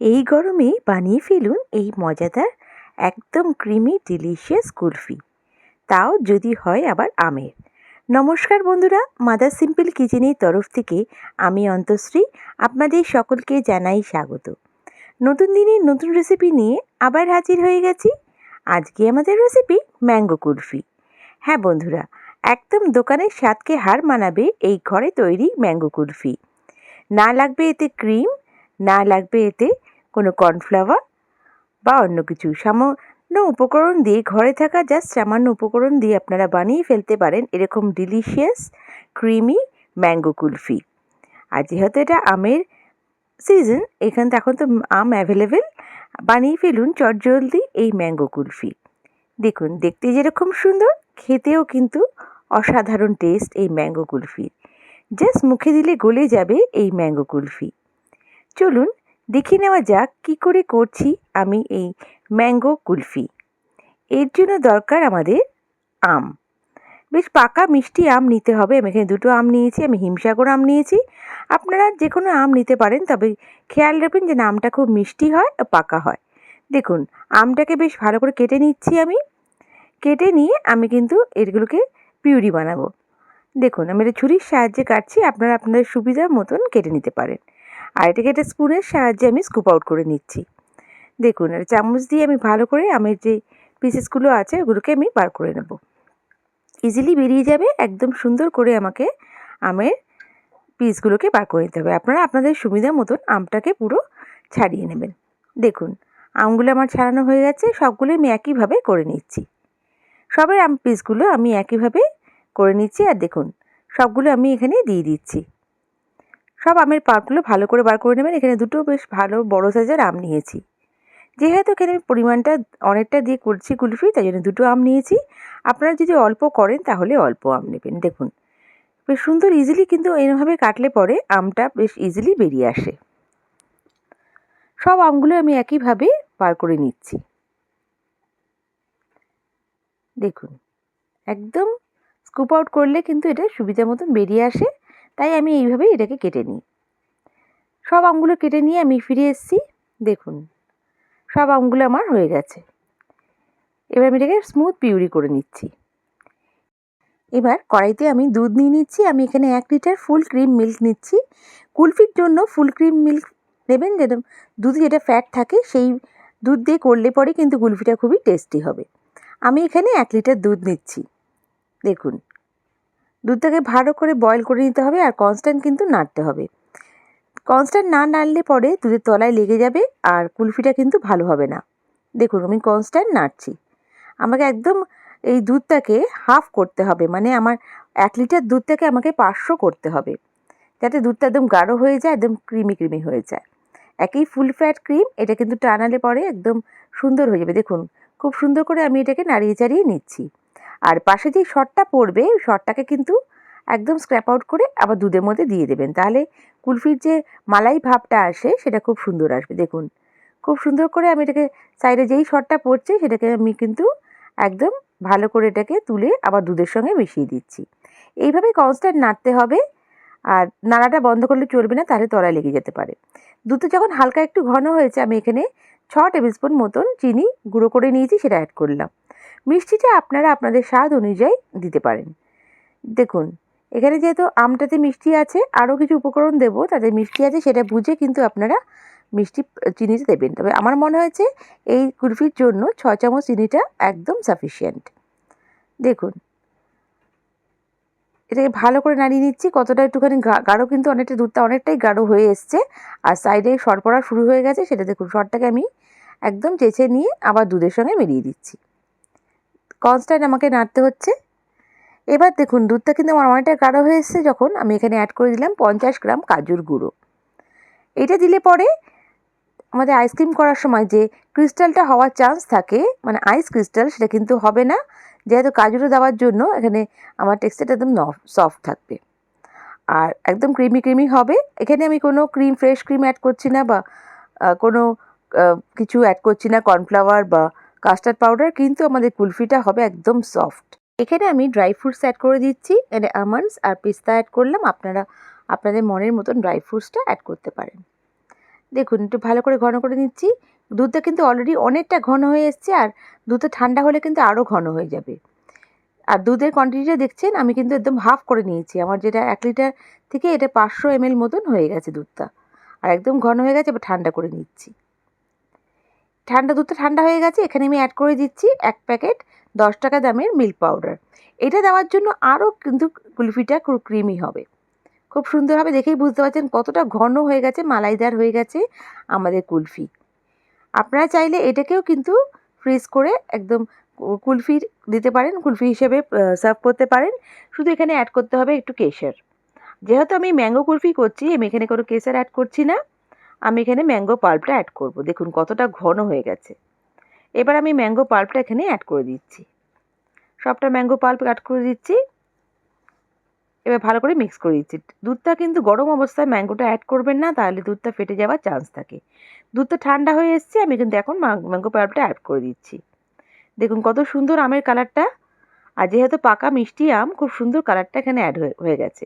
এই গরমে বানিয়ে ফেলুন এই মজাদার, একদম ক্রিমি ডিলিশিয়াস কুলফি। তাও যদি হয় আবার আমের। নমস্কার বন্ধুরা, মাদার সিম্পল কিচেনের তরফ থেকে আমি অন্তশ্রী আপনাদের সকলকে জানাই স্বাগত। নতুন দিনের নতুন রেসিপি নিয়ে আবার হাজির হয়ে গেছি। আজকে আমাদের রেসিপি ম্যাঙ্গো কুলফি। হ্যাঁ বন্ধুরা, একদম দোকানের স্বাদকে হার মানাবে এই ঘরে তৈরি ম্যাঙ্গো কুলফি। না লাগবে এতে ক্রিম না লাগবে এতে কোনো কর্নফ্লাওয়ার বা অন্য কিছু। সামান্য উপকরণ দিয়ে ঘরে থাকা জাস্ট সামান্য উপকরণ দিয়ে আপনারা বানিয়ে ফেলতে পারেন এরকম ডিলিশিয়াস ক্রিমি ম্যাঙ্গো কুলফি। আর যেহেতু এটা আমের সিজন এখান তো এখন তো আম অ্যাভেলেবেল বানিয়ে ফেলুন চটজলদি এই ম্যাঙ্গো কুলফি। দেখুন, দেখতে যেরকম সুন্দর, খেতেও কিন্তু অসাধারণ টেস্ট এই ম্যাঙ্গো কুলফির জাস্ট মুখে দিলে গলে যাবে এই ম্যাঙ্গো কুলফি। চলুন দেখে নেওয়া যাক কি করে করছি আমি এই ম্যাঙ্গো কুলফি। এর জন্য দরকার আমাদের আম। বেশ পাকা মিষ্টি আম নিতে হবে। আমি এখানে দুটো আম নিয়েছি, আমি হিমসাগর আম নিয়েছি। আপনারা যে কোনো আম নিতে পারেন, তবে খেয়াল রাখবেন যে আমটা খুব মিষ্টি হয় ও পাকা হয়। দেখুন, আমটাকে বেশ ভালো করে কেটে নিচ্ছি আমি। কেটে নিয়ে আমি কিন্তু এগুলোকে পিউরি বানাবো। দেখুন, আমি এটা ছুরির সাহায্যে কাটছি। আপনারা আপনাদের সুবিধার মতন কেটে নিতে পারেন। আর এটাকে একটা স্পুনের সাহায্যে আমি স্কুপ আউট করে নিচ্ছি। দেখুন আর চামচ দিয়ে আমি ভালো করে আমের যে পিসেসগুলো আছে, ওগুলোকে আমি বার করে নেব। ইজিলি বেরিয়ে যাবে, একদম সুন্দর করে আমাকে আমের পিসগুলোকে বার করে নিতে হবে। আপনারা আপনাদের সুবিধা মতন আমটাকে পুরো ছাড়িয়ে নেবেন। দেখুন, আমগুলো আমার ছাড়ানো হয়ে গেছে সবগুলো আমি একইভাবে করে নিচ্ছি। সবের আম পিসগুলো আমি একইভাবে করে নিচ্ছি, আর দেখুন, সবগুলো আমি এখানে দিয়ে দিচ্ছি। সব আমের পাটগুলো ভালো করে বার করে নেবেন। এখানে দুটো বেশ ভালো বড় সাইজের আম নিয়েছি। যেহেতু এখানে আমি পরিমাণটা অনেকটা দিয়ে করছি কুলফি, তাই জন্য দুটো আম নিয়েছি। আপনারা যদি অল্প করেন, তাহলে অল্প আম নেবেন। দেখুন, বেশ সুন্দর ইজিলি কিন্তু এরভাবে কাটলে পরে আমটা বেশ ইজিলি বেরিয়ে আসে। সব আমগুলো আমি একইভাবে বার করে নিচ্ছি। দেখুন, একদম স্কুপ আউট করলে কিন্তু এটা সুবিধা মতন বেরিয়ে আসে। তাই আমি এইভাবেই এটাকে কেটে নিই। সব আমগুলো কেটে নিয়ে আমি ফিরে এসেছি, দেখুন, সব আমগুলো আমার হয়ে গেছে। এবার আমি এটাকে স্মুথ পিউরি করে নিচ্ছি। এবার কড়াইতে আমি দুধ নিয়ে নিচ্ছি, আমি এখানে এক লিটার ফুল ক্রিম মিল্ক নিচ্ছি। কুলফির জন্য ফুল ক্রিম মিল্ক নেবেন যেটা দুধে যেটা ফ্যাট থাকে সেই দুধ দিয়ে করলে পরে কিন্তু কুলফিটা খুবই টেস্টি হবে। আমি এখানে এক লিটার দুধ নিচ্ছি, দেখুন। দুধটাকে ভালো করে বয়ল করে নিতে হবে আর কনস্ট্যান্ট কিন্তু নাড়তে হবে। কনস্ট্যান্ট না নাড়লে পরে দুধের তলায় লেগে যাবে আর কুলফিটা কিন্তু ভালো হবে না। দেখুন, আমি কনস্ট্যান্ট নাড়ছি। আমাকে একদম এই দুধটাকে হাফ করতে হবে মানে আমার এক লিটার দুধটাকে আমাকে পাঁচশো করতে হবে। যাতে দুধটা একদম গাঢ় হয়ে যায়, একদম ক্রিমি ক্রিমি হয়ে যায়। একই ফুল ফ্যাট ক্রিম এটা কিন্তু টানালে পরে একদম সুন্দর হয়ে যাবে। দেখুন, খুব সুন্দর করে আমি এটাকে নাড়িয়ে, চাড়িয়ে নিচ্ছি। আর পাশে যেই শটটা পড়বে ওই শটটাকে কিন্তু একদম স্ক্র্যাপ আউট করে আবার দুধের মধ্যে দিয়ে দেবেন। তাহলে কুলফির যে মালাই ভাবটা আসে, সেটা খুব সুন্দর আসবে। দেখুন, খুব সুন্দর করে আমি এটাকে সাইডে যেই শটটা পড়ছে, সেটাকে আমি কিন্তু একদম ভালো করে এটাকে তুলে আবার দুধের সঙ্গে মিশিয়ে দিচ্ছি। এইভাবে কনস্ট্যান্ট নাড়তে হবে, আর নাড়াটা বন্ধ করলে চলবে না, তাহলে তলায় লেগে যেতে পারে। দুধটা যখন হালকা একটু ঘন হয়েছে, আমি এখানে ছ টেবিল স্পুন মতন চিনি গুঁড়ো করে নিয়েছি, সেটা অ্যাড করলাম। মিষ্টিটা আপনারা আপনাদের স্বাদ অনুযায়ী দিতে পারেন। দেখুন, এখানে যেহেতু আমটাতে মিষ্টি আছে, আরও কিছু উপকরণ দেবো, তাতে মিষ্টি আছে সেটা বুঝে কিন্তু আপনারা মিষ্টি চিনিটা দেবেন। তবে আমার মনে হয়েছে এই কুলফির জন্য ছ চামচ চিনিটা একদম সাফিসিয়েন্ট দেখুন, এটাকে ভালো করে নাড়িয়ে নিচ্ছি, কতটা একটুখানি গাঢ় কিন্তু অনেকটা দুধটা অনেকটাই গাঢ় হয়ে এসছে। আর সাইডে সর পড়া শুরু হয়ে গেছে সেটা দেখুন সরটাকে আমি একদম চেঁচে নিয়ে আবার দুধের সঙ্গে মিলিয়ে দিচ্ছি। কনস্ট্যান্ট আমাকে নাড়তে হচ্ছে। এবার দেখুন, দুধটা কিন্তু আমার অনেকটা গাঢ় হয়ে যখন আমি এখানে অ্যাড করে দিলাম পঞ্চাশ গ্রাম কাজুর গুঁড়ো। এটা দিলে পরে আমাদের আইসক্রিম করার সময় যে ক্রিস্টালটা হওয়ার চান্স থাকে মানে আইস ক্রিস্টাল সেটা কিন্তু হবে না। যেহেতু কাজুটা দেওয়ার জন্য এখানে আমার টেক্সচারটা একদম সফট থাকবে। আর একদম ক্রিমি ক্রিমি হবে। এখানে আমি কোনো ক্রিম ফ্রেশ ক্রিম অ্যাড করছি না বা কোনো কিছু অ্যাড করছি না কর্নফ্লাওয়ার বা কাস্টার্ড পাউডার কিন্তু আমাদের কুলফিটা হবে একদম সফট এখানে আমি ড্রাই ফ্রুটস অ্যাড করে দিচ্ছি এখানে আমন্ডস আর পিস্তা অ্যাড করলাম, আপনারা, আপনাদের মনের মতন ড্রাই ফ্রুটসটা অ্যাড করতে পারেন। দেখুন, একটু ভালো করে ঘন করে নিচ্ছি। দুধটা কিন্তু অলরেডি অনেকটা ঘন হয়ে এসছে, আর দুধটা ঠান্ডা হলে কিন্তু আরও ঘন হয়ে যাবে। আর দুধের কোয়ান্টিটিটা দেখছেন, আমি কিন্তু একদম হাফ করে নিয়েছি। আমার যেটা এক লিটার থেকে এটা পাঁচশো এমএল মতন হয়ে গেছে দুধটা। আর একদম ঘন হয়ে গেছে, এবার ঠান্ডা করে নিচ্ছি। ঠান্ডা, দুধটা ঠান্ডা হয়ে গেছে, এখানে আমি অ্যাড করে দিচ্ছি এক প্যাকেট দশ টাকা দামের মিল্ক পাউডার এটা দেওয়ার জন্য আরও কিন্তু কুলফিটা খুব ক্রিমি হবে। খুব সুন্দরভাবে দেখেই বুঝতে পারছেন কতটা ঘন হয়ে গেছে, মালাইদার হয়ে গেছে আমাদের কুলফি। আপনারা চাইলে এটাকেও কিন্তু ফ্রিজ করে একদম কুলফি দিতে পারেন, কুলফি হিসেবে সার্ভ করতে পারেন। শুধু এখানে অ্যাড করতে হবে একটু কেশর। যেহেতু আমি ম্যাঙ্গো কুলফি করছি, আমি এখানে কোনো কেশর অ্যাড করছি না। আমি এখানে ম্যাঙ্গো পাল্পটা অ্যাড করব। দেখুন কতটা ঘন হয়ে গেছে। এবার আমি ম্যাঙ্গো পাল্পটা এখানে অ্যাড করে দিচ্ছি। সবটা ম্যাঙ্গো পাল্প অ্যাড করে দিচ্ছি। এবার ভালো করে মিক্স করে দিচ্ছি। দুধটা কিন্তু গরম অবস্থায় ম্যাঙ্গোটা অ্যাড করবেন না, তাহলে দুধটা ফেটে যাওয়ার চান্স থাকে। দুধটা ঠান্ডা হয়ে এসছে, আমি কিন্তু এখন ম্যাঙ্গো পাল্পটা অ্যাড করে দিচ্ছি। দেখুন কত সুন্দর আমের কালারটা আর যেহেতু পাকা মিষ্টি আম, খুব সুন্দর কালারটা এখানে অ্যাড হয়ে গেছে।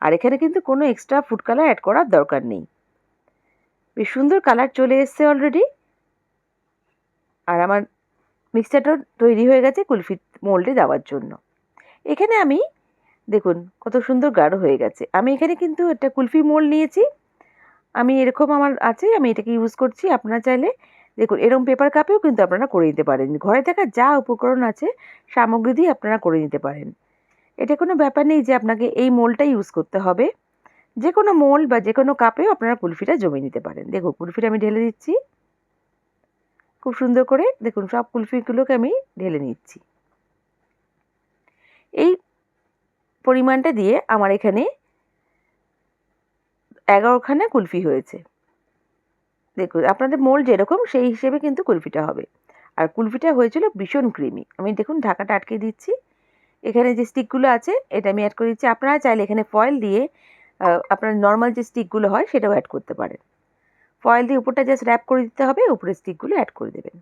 আর এখানে কিন্তু কোনো এক্সট্রা ফুড কালার অ্যাড করার দরকার নেই। বেশ সুন্দর কালার চলে এসছে অলরেডি আর আমার মিক্সচারটা তৈরি হয়ে গেছে কুলফি মোল্ডে দেওয়ার জন্য। এখানে আমি, দেখুন, কত সুন্দর গাঢ় হয়ে গেছে। আমি এখানে কিন্তু একটা কুলফি মোল্ড নিয়েছি। আমি এরকম আমার আছে, আমি এটাকে ইউজ করছি। আপনারা চাইলে, দেখুন এরকম পেপার কাপেও কিন্তু আপনারা করে নিতে পারেন। ঘরে থাকা যা উপকরণ আছে, সামগ্রী দিয়ে আপনারা করে নিতে পারেন। এটা কোনো ব্যাপার নেই যে আপনাকে এই মোলটা ইউজ করতে হবে। যে কোনো মোল বা যে কোনো কাপেও আপনারা কুলফিটা জমে নিতে পারেন। দেখুন, কুলফিটা আমি ঢেলে দিচ্ছি। খুব সুন্দর করে দেখুন, সব কুলফিগুলোকে আমি ঢেলে নিচ্ছি। এই পরিমাণটা দিয়ে আমার এখানে এগারোখানা কুলফি হয়েছে। দেখুন, আপনাদের মোল যেরকম, সেই হিসেবে কিন্তু কুলফিটা হবে। আর কুলফিটা হয়েছিল ভীষণ ক্রিমি আমি দেখুন, ঢাকাটা আটকে দিচ্ছি। এখানে যে স্টিকগুলো আছে, এটা আমি অ্যাড করে দিচ্ছি। আপনারা চাইলে এখানে ফয়েল দিয়ে আপনার নর্মাল যে স্টিকগুলো হয়, সেটাও অ্যাড করতে পারেন। ফয়েল দিয়ে উপরটা জাস্ট র্যাপ করে দিতে হবে উপরে স্টিকগুলো অ্যাড করে দেবেন।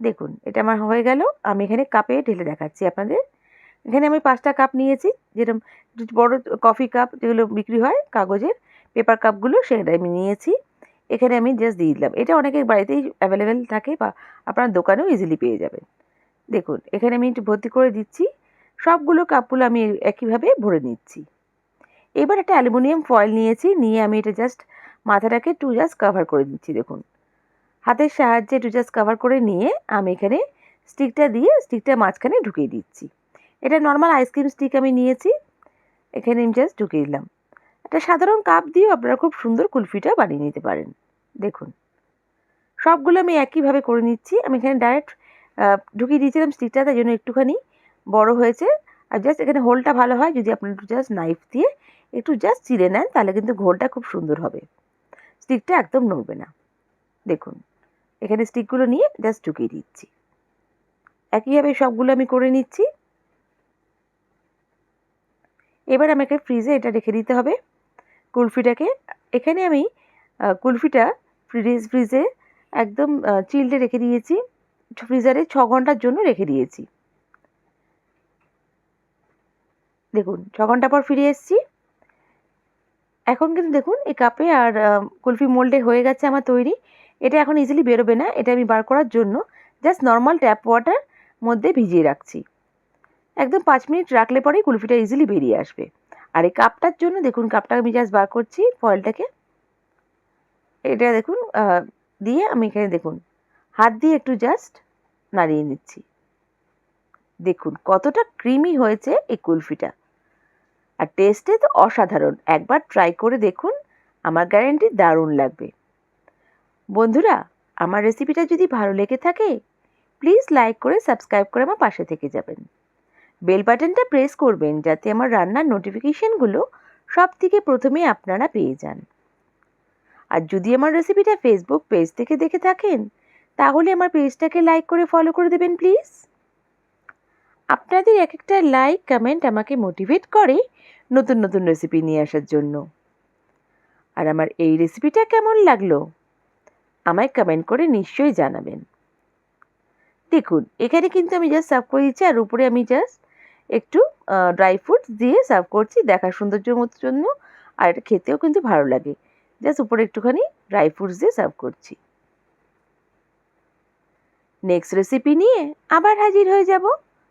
দেখুন, এটা আমার হয়ে গেল। আমি এখানে কাপে ঢেলে দেখাচ্ছি আপনাদের। এখানে আমি পাঁচটা কাপ নিয়েছি। যেরকম বড় কফি কাপ যেগুলো বিক্রি হয় কাগজের পেপার কাপগুলো সেটা আমি নিয়েছি। এখানে আমি জাস্ট দিয়ে দিলাম। এটা অনেকের বাড়িতেই অ্যাভেলেবেল থাকে বা আপনার দোকানেও ইজিলি পেয়ে যাবেন। দেখুন, এখানে আমি একটু ভর্তি করে দিচ্ছি। সবগুলো কাপগুলো আমি একইভাবে ভরে নিচ্ছি। এবার একটা অ্যালুমিনিয়াম ফয়েল নিয়েছি, নিয়ে আমি এটা জাস্ট মাথাটাকে টু জাস্ট কাভার করে দিচ্ছি, দেখুন। হাতের সাহায্যে টু জাস্ট কাভার করে নিয়ে আমি এখানে স্টিকটা দিয়ে স্টিকটা মাঝখানে ঢুকিয়ে দিচ্ছি। এটা নর্মাল আইসক্রিম স্টিক আমি নিয়েছি, এখানে আমি জাস্ট ঢুকিয়ে দিলাম। একটা সাধারণ কাপ দিয়েও আপনারা খুব সুন্দর কুলফিটা বানিয়ে নিতে পারেন, দেখুন। সবগুলো আমি একইভাবে করে নিচ্ছি, আমি এখানে ডাইরেক্ট ঢুকিয়ে দিয়েছিলাম স্টিকটা তাই জন্য একটুখানি বড় হয়েছে। আর জাস্ট এখানে হোলটা ভালো হয়, যদি আপনার জাস্ট নাইফ দিয়ে একটু জাস্ট চিড়ে নেন, তাহলে কিন্তু ঘোলটা খুব সুন্দর হবে। স্টিকটা একদম নড়বে না। দেখুন, এখানে স্টিকগুলো নিয়ে জাস্ট ঢুকিয়ে দিচ্ছি। একইভাবে সবগুলো আমি করে নিচ্ছি। এবার আমাকে ফ্রিজে এটা রেখে দিতে হবে। কুলফিটাকে, এখানে আমি কুলফিটা ফ্রিজ ফ্রিজে একদম চিল্ডে রেখে দিয়েছি। ফ্রিজারে ছ ঘণ্টার জন্য রেখে দিয়েছি। দেখুন, ছ ঘণ্টা পর ফিরে এসেছি। এখন কিন্তু দেখুন, এই কাপে আর কুলফি মোল্ডে হয়ে গেছে আমার তৈরি। এটা এখন ইজিলি বেরোবে না, এটা আমি বার করার জন্য জাস্ট নর্মাল ট্যাপ ওয়াটার মধ্যে ভিজিয়ে রাখছি। একদম পাঁচ মিনিট রাখলে পরেই কুলফিটা ইজিলি বেরিয়ে আসবে। আর এই কাপটার জন্য দেখুন, কাপটা আমি জাস্ট বার করছি ফয়েলটাকে এটা দেখুন দিয়ে আমি এখানে দেখুন, হাত দিয়ে একটু জাস্ট নাড়িয়ে নিচ্ছি। দেখুন কতটা ক্রিমি হয়েছে এই কুলফিটা। আর টেস্টে তো অসাধারণ। একবার ট্রাই করে দেখুন, আমার গ্যারেন্টি দারুণ লাগবে। বন্ধুরা, আমার রেসিপিটা যদি ভালো লেগে থাকে প্লিজ লাইক করে সাবস্ক্রাইব করে আমার পাশে থেকে যাবেন। বেল বাটনটা প্রেস করবেন যাতে আমার রান্নার নোটিফিকেশানগুলো সব থেকে প্রথমে আপনারা পেয়ে যান। আর যদি আমার রেসিপিটা ফেসবুক পেজ থেকে দেখে থাকেন, তাহলে আমার পেজটাকে লাইক করে ফলো করে দেবেন প্লিজ আপনাদের এক একটা লাইক কমেন্ট আমাকে মোটিভেট করে নতুন নতুন রেসিপি নিয়ে আসার জন্য। আর আমার এই রেসিপিটা কেমন লাগল? আমায় কমেন্ট করে নিশ্চয়ই জানাবেন। দেখুন, এখানে কিন্তু আমি জাস্ট সার্ভ করে দিচ্ছি, আর উপরে আমি জাস্ট একটু ড্রাই ফ্রুটস দিয়ে সার্ভ করছি দেখার সৌন্দর্যের মতো জন্য, আর এটা খেতেও কিন্তু ভালো লাগে। জাস্ট উপরে একটুখানি ড্রাই ফ্রুটস দিয়ে সার্ভ করছি। নেক্সট রেসিপি নিয়ে আবার হাজির হয়ে যাব।